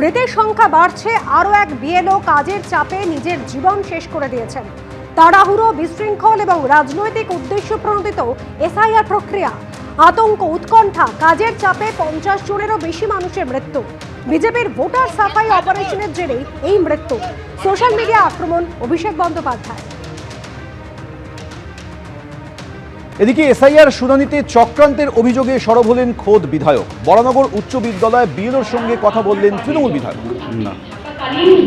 মৃতের সংখ্যা বাড়ছে, আরও এক বিএলও কাজের চাপে নিজের জীবন শেষ করে দিয়েছেন। তাড়াহুড়ো, বিশৃঙ্খল এবং রাজনৈতিক উদ্দেশ্য প্রণোদিত এসআইআর প্রক্রিয়া। আতঙ্ক, উৎকণ্ঠা, কাজের চাপে পঞ্চাশ জনেরও বেশি মানুষের মৃত্যু। বিজেপির ভোটার সাফাই অপারেশনের জেরেই এই মৃত্যু। সোশ্যাল মিডিয়া আক্রমণ, অভিষেক বন্দ্যোপাধ্যায়। এদিকে এসআইআর শুনানিতে চক্রান্তের অভিযোগে সরব হলেন খোদ বিধায়ক। বরানগর উচ্চ বিদ্যালয় বিএলওর সঙ্গে কথা বললেন তৃণমূল বিধায়ক।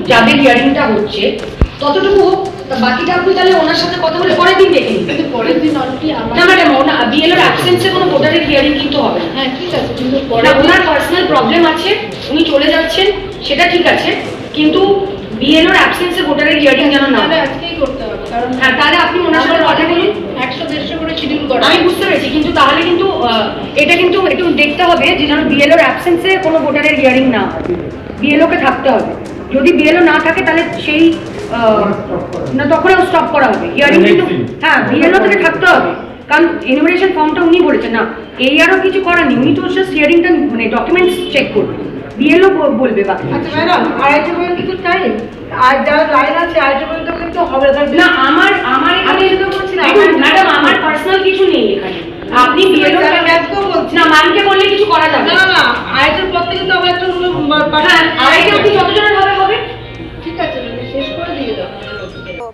যাদের হিয়ারিংটা হচ্ছে ততটুকু বাকিটা আপনি তাহলে ওনার সাথে কথা বলে পরের দিন দেখে কিন্তু পরের দিন অলরেডি না ম্যাডাম ওনা বিএলওর অ্যাবসেন্সে কোনো ভোটারের হিয়ারিং কিন্তু হবে হ্যাঁ ঠিক আছে কিন্তু ওনার পার্সোনাল প্রবলেম আছে উনি চলে যাচ্ছেন সেটা ঠিক আছে কিন্তু বিএলওর অ্যাবসেন্সে ভোটারের হিয়ারিং যেন না আজকেই করতে হবে কারণ হ্যাঁ তাহলে আপনি ওনার সাথে কথা বলুন একশো দেড়শো করে শিডিউল করা। আমি বুঝতে পেরেছি কিন্তু তাহলে কিন্তু এটা কিন্তু একটু দেখতে হবে যে যেন বিএলওর অ্যাবসেন্সে কোনো ভোটারের হিয়ারিং না হয়। বিএলওকে থাকতে হবে। যদি বিএলও না থাকে তাহলে সেই না তখন স্টপ করা হবে। হিয়ারিং কিন্তু হ্যাঁ বিএলও থেকে থাকতে হবে। কারণ ইনভিটেশন ফর্মটা উনি বলেছেন না এই আরও কিছু করার নেই। উনি তো জাস্ট হিয়ারিংটা মানে ডকুমেন্টস চেক করবে। বিএলও বলবে বাকি। আচ্ছা ম্যাডাম আড়াইটে পর্যন্ত টাইম আর যারা লাইন আছে আড়াইটে পর্যন্ত কিন্তু হবে না আমার আমি যেটা বলছি না, দেখুন, আমার- ম্যাডাম আমার পার্সোনাল কিছু নেই এখানে আপনি আমি ম্যাথকেও বলছি। না ম্যামকে বললে কিছু করা যাবে না। না আড়াইটের পর থেকে তো আবার একটা হলো হ্যাঁ আড়াইটে অব্দি যতজনের হবে হবে? ঠিক আছে শেষ করে দিয়ে দাও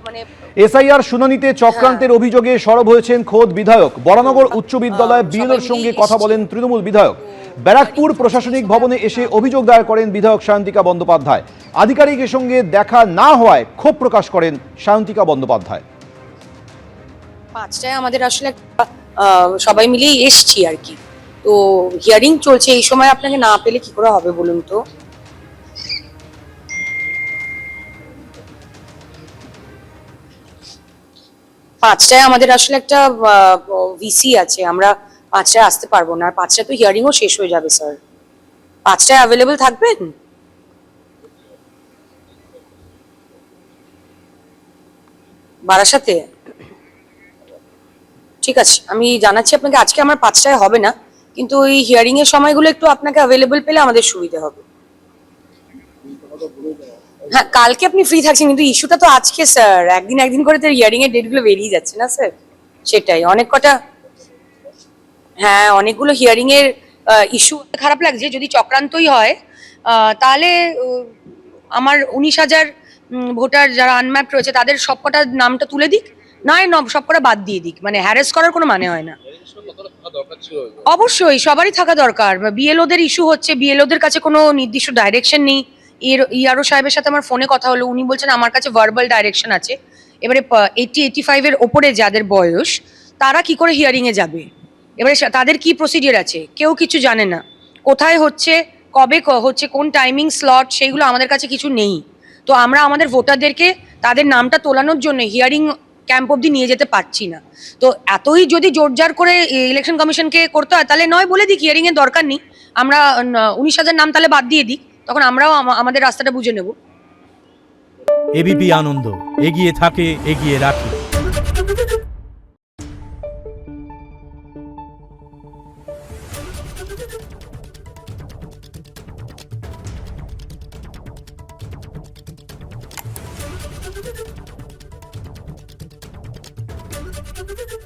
মানে এসআইআর শুনানিতে চক্রান্তের অভিযোগে সরব হয়েছেন খোদ বিধায়ক। বরানগর উচ্চ বিদ্যালয় বিএলওর সঙ্গে কথা বলেন তৃণমূল বিধায়ক। ব্যারাকপুর প্রশাসনিক ভবনে এসে অভিযোগ দায়ের করেন বিধায়ক সায়ন্তিকা বন্দ্যোপাধ্যায়। আধিকারিকের সঙ্গে দেখা না হওয়ায় ক্ষোভ প্রকাশ করেন সায়ন্তিকা বন্দ্যোপাধ্যায়। পাঁচটায় আমাদের আসলে সবাই মিলেই এসছি আর কি। তো হিয়ারিং চলছে, এই সময় আপনাকে না পেলে কি করে হবে বলুন তো? পাঁচটায় আমাদের আসলে একটা ভিসি আছে, আমরা পাঁচটায় আসতে পারব না। আর পাঁচটায় তো হিয়ারিংও শেষ হয়ে যাবে স্যার পাঁচটায় অ্যাভেলেবেল থাকবেন? বারাসাতে? ঠিক আছে, আমি জানাচ্ছি আপনাকে, আজকে আমার পাঁচটায় হবে না, কিন্তু ওই হিয়ারিং এর সময়গুলো একটু আপনাকে অ্যাভেলেবল পেলে আমাদের সুবিধা হবে। হ্যাঁ কালকে আপনি ফ্রি থাকছেন, কিন্তু ইস্যুটা তো আজকে স্যার একদিন একদিন করে তো হিয়ারিং এর ডেটগুলো বেরিয়ে যাচ্ছে না স্যার সেটাই, অনেক কটা হ্যাঁ অনেকগুলো হিয়ারিং এর ইস্যু খারাপ লাগছে, যদি চক্রান্তই হয় তাহলে আমার উনিশ হাজার ভোটার যারা আনম্যাপ রয়েছে, তাদের সবকটা নামটা তুলে দিক নয় ন সবকটা বাদ দিয়ে দিক। মানে হ্যারেস করার কোনো মানে হয় না। অবশ্যই, সবারই থাকা দরকার। বিএলওদের ইস্যু হচ্ছে বিএলওদের কাছে কোনো নির্দিষ্ট ডাইরেকশন নেই। এর, ইয়ারও সাহেবের সাথে আমার ফোনে কথা হলো, উনি বলছেন আমার কাছে ভার্বাল ডাইরেকশন আছে। এবারে এইটি এইটি ফাইভের ওপরে যাদের বয়স, তারা কি করে হিয়ারিংয়ে যাবে? এবারে তাদের কি প্রসিডিওর আছে? কেউ কিছু জানে না। কোথায় হচ্ছে, কবে হচ্ছে, কোন টাইমিং স্লট সেইগুলো আমাদের কাছে কিছু নেই। তো আমরা আমাদের ভোটারদেরকে তাদের নামটা তোলানোর জন্য হিয়ারিং ক্যাম্প অবধি নিয়ে যেতে পারছি না। তো এতই যদি জোরজার করে ইলেকশন কমিশনকে করতে হয়, তাহলে নয় বলে দিই হিয়ারিংয়ের দরকার নেই। আমরা উনিশ হাজার নাম তাহলে বাদ দিয়ে দিই তখন আমরাও আমাদের রাস্তাটা বুঝে নেব। এবিপি আনন্দ, এগিয়ে থাকে, এগিয়ে রাখে। Thank you. Thank you.